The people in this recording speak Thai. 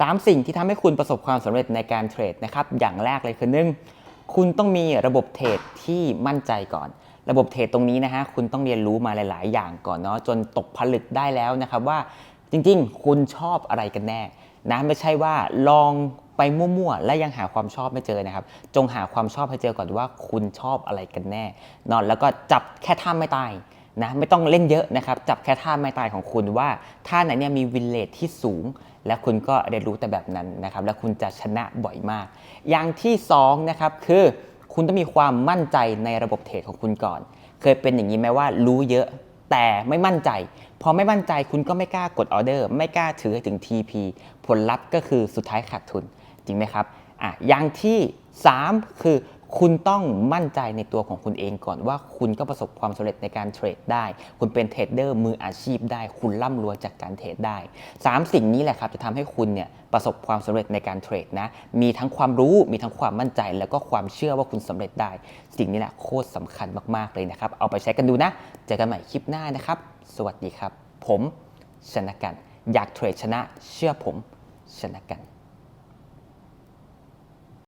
3 สิ่งที่ทำให้คุณประสบความสำเร็จในการเทรดนะครับ อย่างแรกเลยคือหนึ่งคุณต้องมีระบบเทรดที่มั่นใจก่อน ระบบเทรดตรงนี้นะฮะคุณต้องเรียนรู้มาหลาย ๆ อย่างก่อนเนาะจนตกผลึกได้แล้วนะครับว่าจริง ๆ คุณชอบอะไรกันแน่นะไม่ใช่ว่าลองไปมั่วๆ และยังหาความชอบไม่เจอนะครับ จงหาความชอบให้เจอก่อนว่าคุณชอบอะไรกันแน่นอนแล้วก็จับแค่ท่าไม่ตายนะไม่ต้องเล่นเยอะนะครับ จับแค่ท่าไม้ตายของคุณว่าท่าไหนเนี่ยมีวินเลทที่สูง และคุณก็เรียนรู้แต่แบบนั้นนะครับแล้วคุณจะชนะบ่อยมาก อย่างที่2นะครับคือคุณต้องมีความมั่นใจในระบบเทรดของคุณก่อน เคยเป็นอย่างนี้ไหมว่ารู้เยอะแต่ไม่มั่นใจ พอไม่มั่นใจคุณก็ไม่กล้ากดออเดอร์ ไม่กล้าถือถึง TP ผลลัพธ์ก็คือสุดท้ายขาดทุนจริงไหมครับอะอย่างที่ 3 คือ คุณต้องมั่นใจในตัวของคุณเองก่อนว่าคุณก็ประสบความสำเร็จในการเทรดได้ คุณเป็นเทรดเดอร์มืออาชีพได้ คุณร่ำรวยจากการเทรดได้ 3 สิ่งนี้แหละครับจะทำให้คุณเนี่ยประสบความสำเร็จในการเทรดนะ มีทั้งความรู้มีทั้งความมั่นใจ แล้วก็ความเชื่อว่าคุณสำเร็จได้ สิ่งนี้แหละโคตรสำคัญมากๆเลยนะครับ เอาไปใช้กันดูนะ เจอกันใหม่คลิปหน้านะครับ สวัสดีครับ ผมชนะกัน อยากเทรดชนะ เชื่อผมชนะกัน